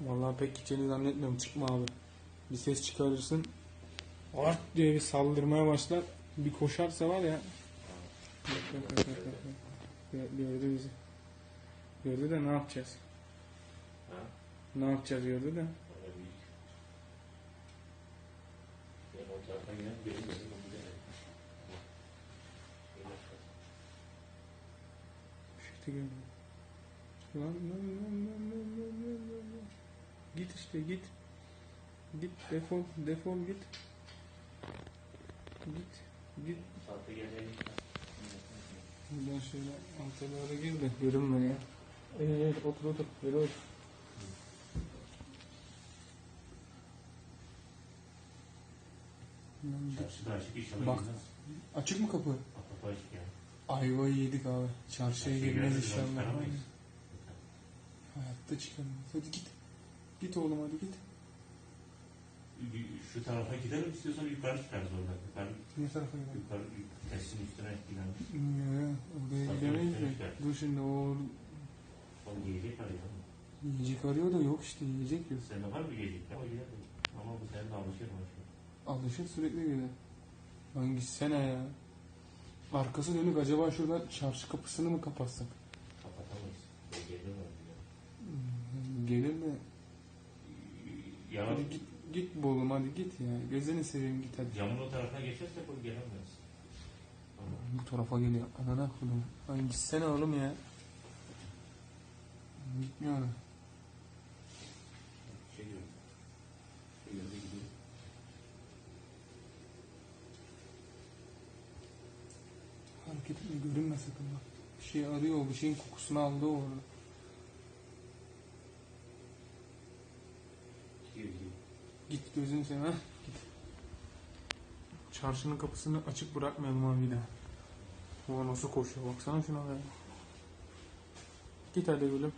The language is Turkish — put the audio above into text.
Vallahi pek gideceğini zannetmiyorum. Çıkma abi. Bir ses çıkarırsın. Art diye bir saldırmaya başlar. Bir koşarsa var ya. Gördü bizi. Gördü de ne yapacağız? Ha? Ne yapacağız gördü de. Şurada gördüm. Lan lan lan lan lan lan lan. Git işte git. Git defol defol git. Git. Git. Buradan şöyle altalara gir de görünme ya. Evet otur otur. Böyle otur. Çarşıda açık inşallah Bak. girmez. Açık mı kapı? Kapı açık yani. Ayvayı yedik abi. Çarşıya Çarşıya girmez gireriz, inşallah. çıkaramayız. Hayatta çıkamayız. Hadi git. Git oğlum hadi git. Şu tarafa gidelim istiyorsan yukarı çıkarız orada. Yukarı, Ne tarafa gidelim? yukarı testin üstüne gidelim. Ya, oraya gidemeyiz de. üstüne Dur şimdi o Onu yiyecek arayalım. yiyecek arıyor da yok işte yiyecek yok. Sende var mı yiyecek? Ama gidelim. Ama bu senin de alışır mı? Alışır sürekli gelir. Lan gitsene ya. Arkası dönük acaba şuradan çarşı kapısını mı kapatsak? Kapatamayız. Gelir mi? Hmm, Gelir de. Ya Hadi git, git Bolum hadi git ya. Gözünü seveyim git hadi. camın o tarafına geçersek o gelemez. Bu tarafa geliyor. Anana kulum. Lan gitsene oğlum ya. Gitmiyor şey yok. Şey yönde gidiyor. Hareket etme görünme sakın bak. Bir şey arıyor bir şeyin kokusunu aldı orada. Git gözünü seveyim. Git. Çarşının kapısını açık bırakmayalım abi daha. O nasıl koşuyor baksana şuna be. Git hadi gülüm.